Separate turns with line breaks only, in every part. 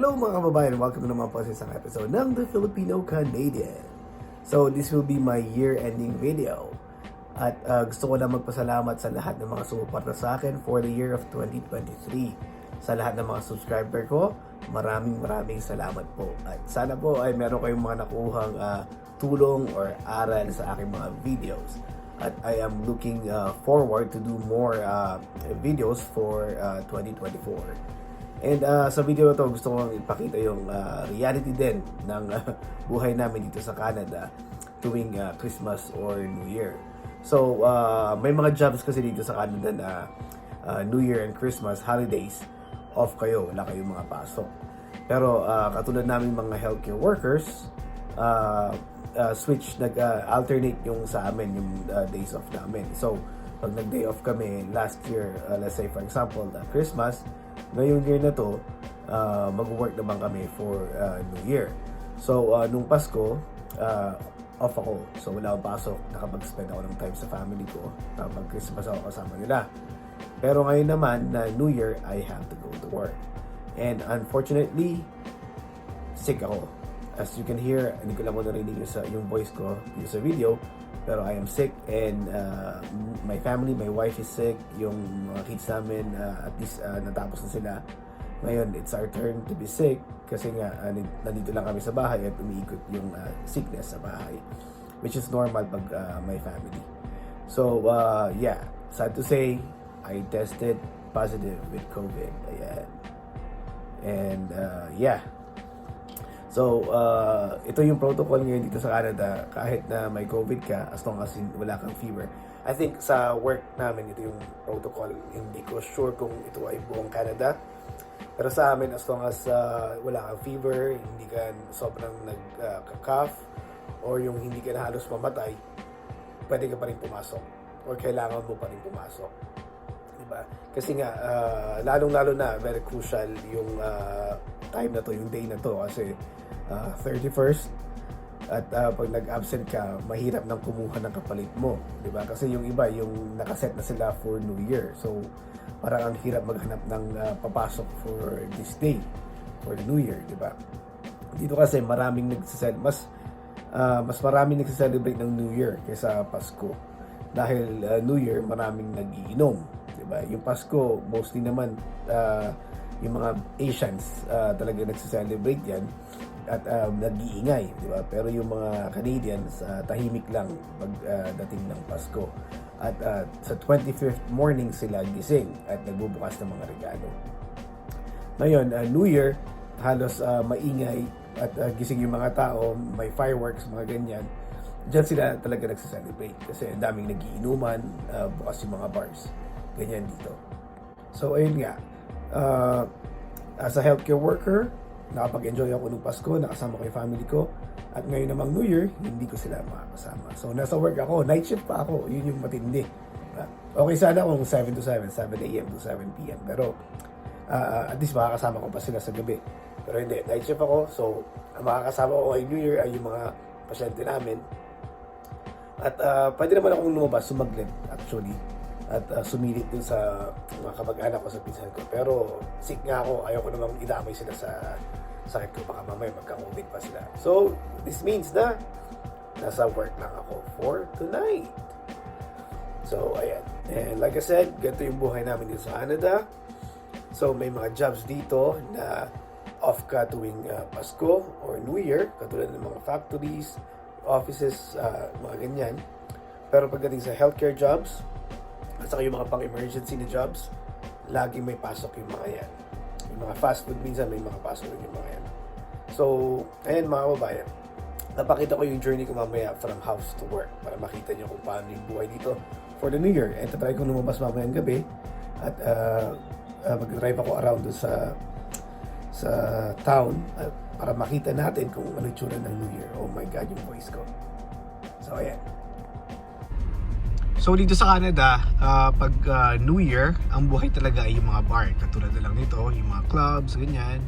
Hello mga kababayan, welcome na naman po sa isang episode ng The Filipino Canadian. So this will be my year-ending video. At uh, gusto ko na magpasalamat sa lahat ng mga sumuporta sa akin for the year of 2023. Sa lahat ng mga subscriber ko, maraming maraming salamat po. At sana po ay meron kayong mga nakuhang uh, tulong or aral sa aking mga videos. At I am looking uh, forward to do more uh, videos for uh, 2024. And uh, sa video na to, gusto kong ipakita yung uh, reality din ng uh, buhay namin dito sa Canada tuwing uh, Christmas or New Year. So, uh, may mga jobs kasi dito sa Canada na uh, New Year and Christmas holidays, off kayo, wala kayong mga pasok. Pero uh, katulad namin mga healthcare workers, uh, uh, switch, nag-alternate yung sa amin, yung uh, days off namin. So, pag nag-day off kami last year, uh, let's say for example, uh, Christmas, ngayong year na to, uh, mag-work naman kami for uh, New Year. So, uh, nung Pasko, uh, off ako. So, wala akong pasok. Nakapag-spend ako ng time sa family ko. Kapag Christmas ako kasama nila. Pero ngayon naman, na New Year, I have to go to work. And unfortunately, sick ako. As you can hear, hindi ko lang mo narinig yung, sa, yung voice ko yung sa video. Pero I am sick and uh, my family, my wife is sick. Yung mga kids namin, uh, at least uh, natapos na sila. Ngayon, it's our turn to be sick kasi nga uh, nandito lang kami sa bahay at umiikot yung uh, sickness sa bahay. Which is normal pag uh, my family. So, uh, yeah, sad to say, I tested positive with COVID. Ayan. And, uh, yeah, So, uh, ito yung protocol ngayon dito sa Canada kahit na may COVID ka as long as wala kang fever. I think sa work namin ito yung protocol. Hindi ko sure kung ito ay buong Canada. Pero sa amin as long as uh, wala kang fever, hindi ka sobrang nag-cough or yung hindi ka na halos mamatay, pwede ka pa rin pumasok or kailangan mo pa rin pumasok. Diba? Kasi nga, uh, lalong-lalo na, very crucial yung uh, time na to, yung day na to kasi uh, 31st at uh, pag nag-absent ka, mahirap nang kumuha ng kapalit mo, 'di ba? Kasi yung iba, yung nakaset na sila for New Year. So, parang ang hirap maghanap ng uh, papasok for this day for the New Year, 'di ba? Dito kasi maraming nagsisel mas uh, mas maraming nagse-celebrate ng New Year kaysa Pasko. Dahil uh, New Year, maraming nagiinom, 'di ba? Yung Pasko, mostly naman uh, yung mga Asians uh, talaga nagse-celebrate yan at um, nag-iingay, di ba? Pero yung mga Canadians, uh, tahimik lang pag uh, dating ng Pasko. At uh, sa 25th morning sila gising at nagbubukas ng mga regalo. Ngayon, uh, New Year, halos uh, maingay at uh, gising yung mga tao, may fireworks, mga ganyan. Diyan sila talaga nagsa-celebrate kasi ang daming nagiinuman, uh, bukas yung mga bars. Ganyan dito. So, ayun nga. Uh, as a healthcare worker, nakapag-enjoy ako nung Pasko, nakasama ko yung family ko. At ngayon namang New Year, hindi ko sila makakasama. So, nasa work ako, night shift pa ako, yun yung matindi. Uh, okay sana kung 7 to 7, 7 a.m. to 7 p.m. Pero, uh, at least makakasama ko pa sila sa gabi. Pero hindi, night shift ako, so, ang makakasama ko kay New Year ay yung mga pasyente namin. At uh, pwede naman akong lumabas, sumaglit actually. At uh, sumilip dun sa mga kamag-anak ko sa pinsan ko. Pero sick nga ako, ayaw ko namang idamay sila sa sakit ko. Baka mamaya magka-COVID pa sila. So, this means na nasa work lang ako for tonight. So, ayan. And like I said, ganito yung buhay namin dito sa Canada. So, may mga jobs dito na off ka tuwing uh, Pasko or New Year, katulad ng mga factories, offices, uh, mga ganyan. Pero pagdating sa healthcare jobs, at saka yung mga pang-emergency na jobs, laging may pasok yung mga yan. Yung mga fast food, minsan may mga pasok yung mga yan. So, ayan mga kababayan, napakita ko yung journey ko mamaya from house to work para makita nyo kung paano yung buhay dito for the New Year. And tatry ko lumabas mamaya ng gabi at uh, uh, mag-drive ako around doon sa sa town uh, para makita natin kung ano yung tsura ng New Year. Oh my God, yung voice ko. So, ayan. So dito sa Canada, uh, pag uh, New Year, ang buhay talaga ay yung mga bar. Katulad na lang nito, yung mga clubs, ganyan.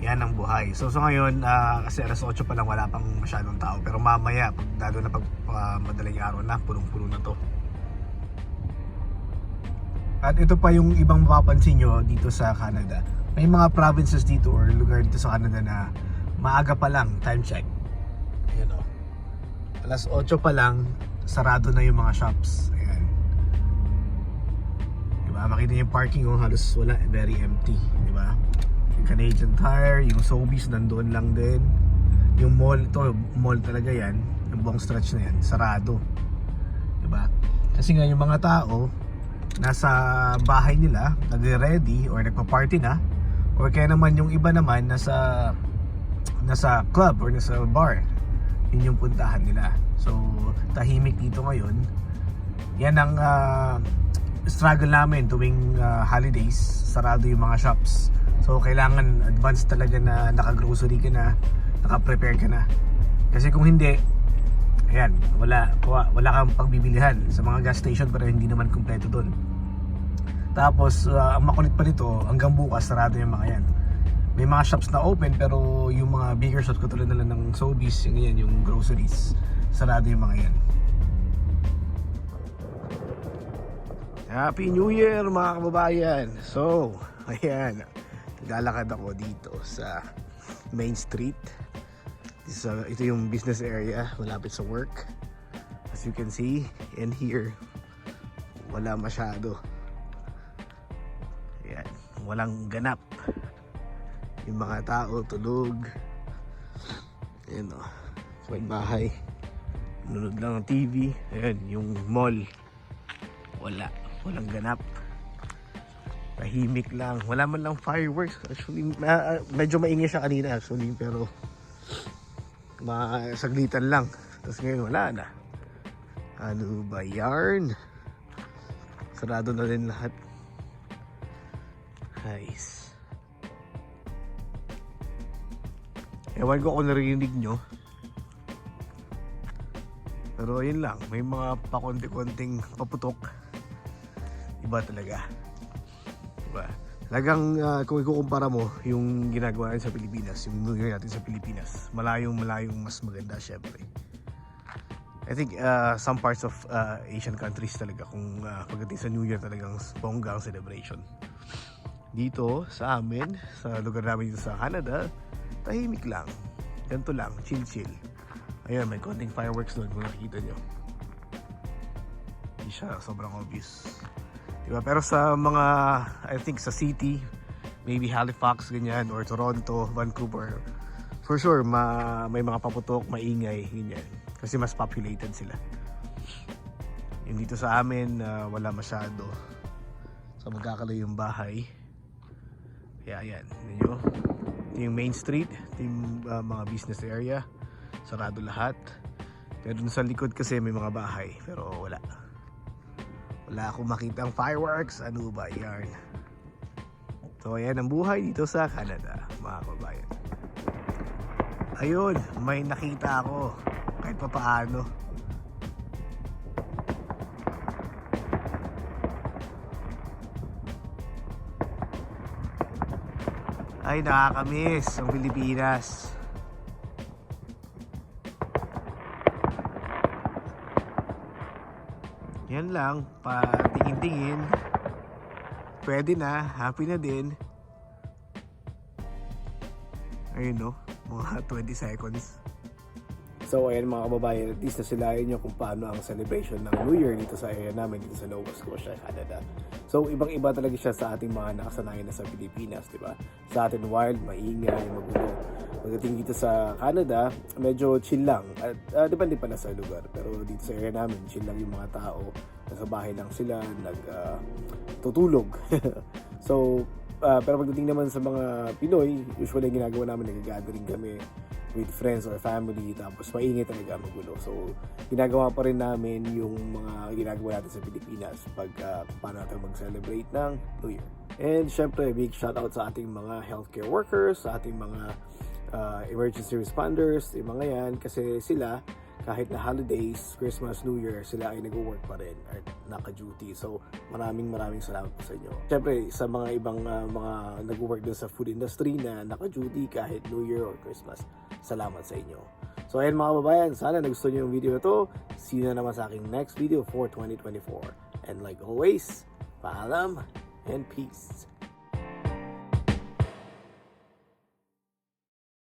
Yan ang buhay. So so ngayon, uh, kasi alas 8 pa lang wala pang masyadong tao. Pero mamaya, pag, lalo na pag uh, madaling araw na, punong-puno na to. At ito pa yung ibang mapapansin nyo dito sa Canada. may mga provinces dito or lugar dito sa Canada na maaga pa lang, time check. Ayan o. Alas 8 pa lang, sarado na yung mga shops. Ayan. Diba? Makita niyo yung parking oh, halos wala, very empty. Diba? Yung Canadian Tire, yung Sobeys nandoon lang din. Yung mall, to mall talaga yan. Yung buong stretch na yan, sarado. Diba? Kasi nga yung mga tao, nasa bahay nila, nagre-ready or nagpa-party na. Or kaya naman yung iba naman nasa nasa club or nasa bar. Yun yung puntahan nila. So, tahimik dito ngayon. Yan ang ah, struggle namin tuwing ah, holidays. Sarado yung mga shops. So, kailangan advance talaga na naka-grocery ka na, naka-prepare ka na. Kasi kung hindi, ayan, wala, wala, kang pagbibilihan sa mga gas station pero hindi naman kumpleto doon. Tapos, ah, ang makulit pa nito, hanggang bukas, sarado yung mga yan. May mga shops na open pero yung mga bigger shops katulad na lang ng Sobeys, yung yan, yung groceries, sarado yung mga yan. Happy New Year mga kababayan! So, ayan, naglalakad ako dito sa Main Street. This, uh, ito yung business area, malapit sa work. As you can see, in here, wala masyado. Ayan, walang ganap. Yung mga tao tulog. Ayan o, sa may bahay. Nunod lang ng TV. Ayan, yung mall. Wala, walang ganap. Tahimik lang. Wala man lang fireworks. Actually, ma- medyo maingay siya kanina actually, pero masaglitan lang. Tapos ngayon wala na. Ano ba yarn? Sarado na rin lahat. Guys. Ewan ko kung narinig nyo. Pero yun lang, may mga pakonti-konting paputok. Iba talaga. Diba? Talagang ah, kung ikukumpara mo yung ginagawa natin sa Pilipinas, yung Year natin sa Pilipinas, malayong malayong mas maganda syempre. I think uh, some parts of uh, Asian countries talaga kung uh, pagdating sa New Year talagang bongga ang celebration. Dito sa amin, sa lugar namin dito sa Canada, tahimik lang. Ganito lang, chill-chill. Ayun, may konting fireworks doon kung nakikita nyo. Hindi siya sobrang obvious. Diba? Pero sa mga, I think sa city, maybe Halifax, ganyan, or Toronto, Vancouver, for sure, ma may mga paputok, maingay, ganyan. Kasi mas populated sila. Yung dito sa amin, ah, wala masyado. So magkakalayo yung bahay. Kaya ayan, yun. Ito yung main street, yung ah, mga business area. Sarado lahat. Pero dun sa likod kasi may mga bahay, pero wala. Wala akong makitang fireworks. Ano ba yarn? So ayan ang buhay dito sa Canada, mga kabayan. Ayun, may nakita ako. Kahit pa paano. Ay, nakakamiss ang Pilipinas. Yan lang, patingin-tingin. Pwede na, happy na din. Ayun no, mga 20 seconds. So ayan mga kababayan, at least nasilayan nyo kung paano ang celebration ng New Year dito sa area namin dito sa Nova Scotia, Canada. So ibang iba talaga siya sa ating mga nakasanayan na sa Pilipinas, di ba? Sa atin wild, maingay, magulo. Pagdating dito sa Canada, medyo chill lang. At uh, depende pala sa lugar. Pero dito sa area namin, chill lang yung mga tao. Nasa bahay lang sila, nag tutulog. so, ah, pero pagdating naman sa mga Pinoy, usually ang ginagawa namin, nag-gathering kami with friends or family tapos maingay talaga magulo. So, ginagawa pa rin namin yung mga ginagawa natin sa Pilipinas pag uh, paano natin mag-celebrate ng New Year. And syempre, big shout out sa ating mga healthcare workers, sa ating mga uh, emergency responders, yung mga yan, kasi sila, kahit na holidays, Christmas, New Year, sila ay nag-work pa rin at naka-duty. So, maraming maraming salamat po sa inyo. Siyempre, sa mga ibang uh, mga nag-work din sa food industry na naka-duty kahit New Year or Christmas, salamat sa inyo. So, ayan mga kababayan, sana nagustuhan nyo yung video na to. See you na naman sa aking next video for 2024. And like always, paalam and peace.